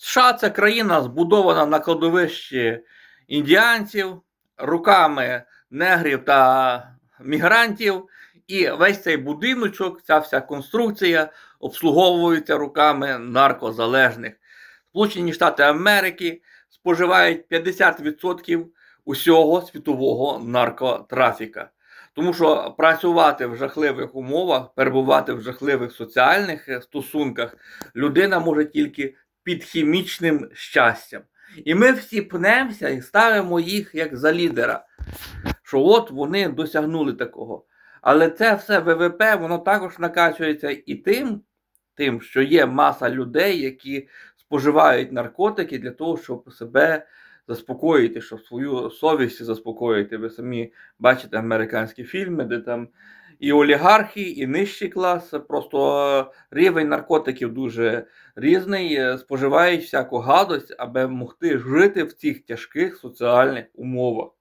США це країна збудована на кладовищі індіанців, руками негрів та мігрантів. І весь цей будиночок, ця вся конструкція обслуговується руками наркозалежних. Сполучені Штати Америки споживають 50% усього світового наркотрафіка. Тому що працювати в жахливих умовах, перебувати в жахливих соціальних е, стосунках людина може тільки під хімічним щастям. І ми всі пнемося і ставимо їх як за лідера, що от вони досягнули такого. Але це все ВВП, воно також накачується і тим, тим, що є маса людей, які споживають наркотики для того, щоб себе заспокоїти, щоб свою совість заспокоїти. Ви самі бачите американські фільми, де там і олігархи, і нижчий клас. Просто рівень наркотиків дуже різний, е, споживають всяку гадость, аби могти жити в цих тяжких соціальних умовах.